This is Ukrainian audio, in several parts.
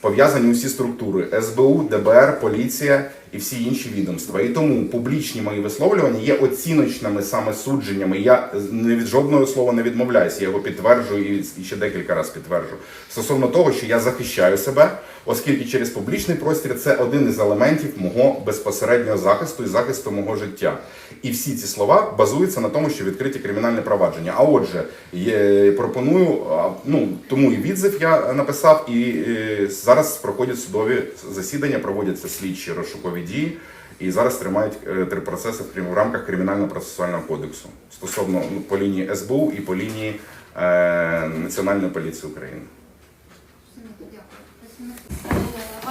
пов'язані усі структури СБУ, ДБР, поліція і всі інші відомства. І тому публічні мої висловлювання є оціночними саме судженнями. Я не від жодного слова не відмовляюся. Я його підтверджую і ще декілька разів підтверджу. Стосовно того, що я захищаю себе, оскільки через публічний простір це один із елементів мого безпосереднього захисту і захисту мого життя. І всі ці слова базуються на тому, що відкриті кримінальне провадження. А отже, є, пропоную, ну тому і відзив я написав, і е, зараз проходять судові засідання, проводяться слідчі розшукові дії. І зараз тримають е, три процеси в рамках кримінального процесуального кодексу стосовно ну, по лінії СБУ і по лінії е, Національної поліції України.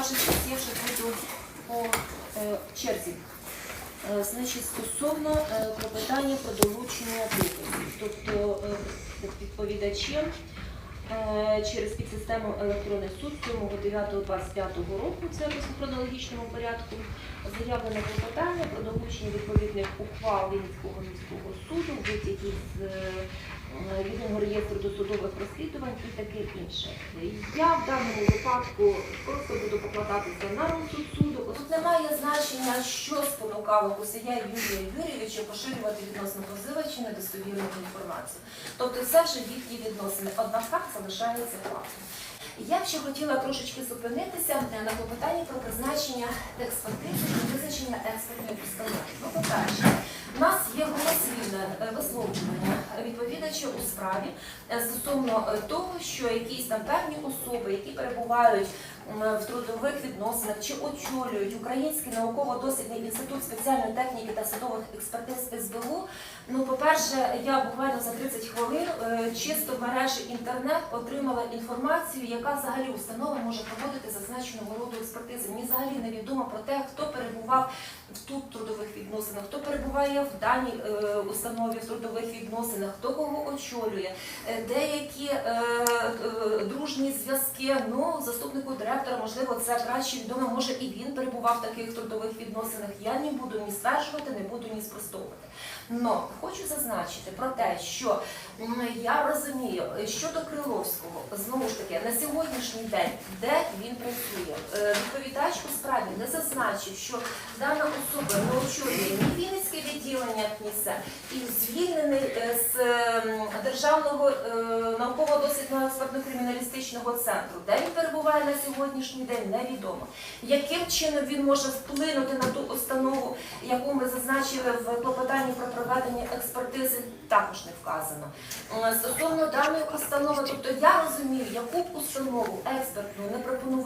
Честь, я вже буду по е, черзі. Е, Значить, стосовно клопотання про долучення доказів. Тобто відповідачем через підсистему електронний суд 7.9.25 року, це в хронологічному порядку, заявлено клопотання про долучення відповідних ухвал Вінницького міського суду, витягів з е, єдиного реєстру досудових розслідувань і таке інше. Я в даному випадку просто буду покладатися на розсуд суду. Тут немає значення, що спонукало Косія Юрія Юрійовича поширювати відносно позивача недостовірну інформацію. Тобто це вже їхні відносини. Однак факт залишається фактом. Я ще хотіла трошечки зупинитися на клопотанні про призначення експертизи і визначення експертної постанови. Ну, по-перше, голослівне е, висловлювання відповідача у справі е, стосовно е, того, що якісь там певні особи, які перебувають в трудових відносинах чи очолюють Український науково-дослідний інститут спеціальної техніки та судових експертиз СБУ. Ну, по-перше, я буквально за 30 хвилин чисто в мережі інтернет отримала інформацію, яка взагалі установа може проводити зазначеного роду експертизи. Мені взагалі невідомо про те, хто перебував відносинах, хто перебуває в даній е, установі в трудових відносинах, хто кого очолює, Е, деякі е, дружні зв'язки. Ну, заступнику директора, можливо, це краще відомо. Може і він перебував в таких трудових відносинах. Я не буду ні стверджувати, не буду ні спростовувати. Но хочу зазначити про те, що я розумію, щодо Криловського, знову ж таки, на сьогоднішній день, де він працює, відповідач у справі не зазначив, що дана особа не очолює ні Вінницьке відділення КНІСЕ і звільнений е, з ем, Державного е, науково-дослідного експертно-криміналістичного центру. Де він перебуває на сьогоднішній день, невідомо. Яким чином він може вплинути на ту установу, яку ми зазначили в клопотанні про проведення експертизи, також не вказано. Е, Стосовно даної установи, тобто я розумію, яку б установу експертну не пропонував.